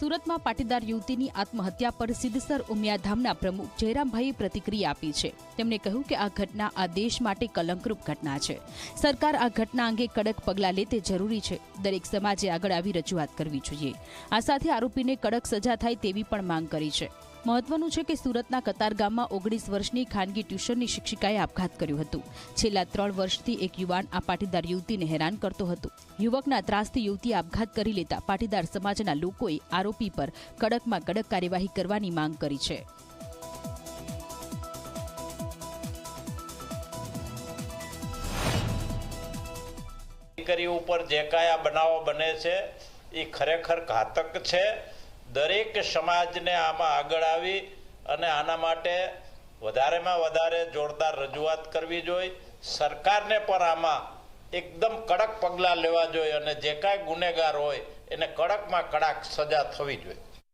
સુરતમાં પાટીદાર યુવતીની આત્મહત્યા પર સિદ્ધસર ઉમિયાધામના પ્રમુખ જયરામભાઈએ પ્રતિક્રિયા આપી છે. તેમણે કહ્યું કે આ ઘટના આ દેશ માટે કલંકરૂપ ઘટના છે. સરકાર આ ઘટના અંગે કડક પગલાં લે તે જરૂરી છે. દરેક સમાજે આગળ આવી રજૂઆત કરવી જોઈએ. આ સાથે આરોપીને કડક સજા થાય તેવી પણ માંગ કરી છે. મહત્વનું છે કે સુરતના કતારગામમાં ઓગણીસ વર્ષની ખાનગી ટ્યુશનની શિક્ષિકાએ આપઘાત કર્યું હતું. છેલ્લા ત્રણ વર્ષથી એક યુવાન આ પાટીદાર યુવતીને હેરાન કરતો હતો. યુવકના ત્રાસથી યુવતી આપઘાત કરી લેતા પાટીદાર સમાજના લોકોએ આરોપી પર કડકમાં કડક કાર્યવાહી કરવાની માંગ કરી છે. ઉપર જે કાંઈ આ બનાવો બને છે, એ ખરેખર ઘાતક છે. દરેક સમાજને આમાં આગળ આવી અને આના માટે વધારેમાં વધારે જોરદાર રજૂઆત કરવી જોઈએ. સરકારને પણ આમાં એકદમ કડક પગલાં લેવા જોઈએ અને જે કાંઈ ગુનેગાર હોય એને કડકમાં કડક સજા થવી જોઈએ.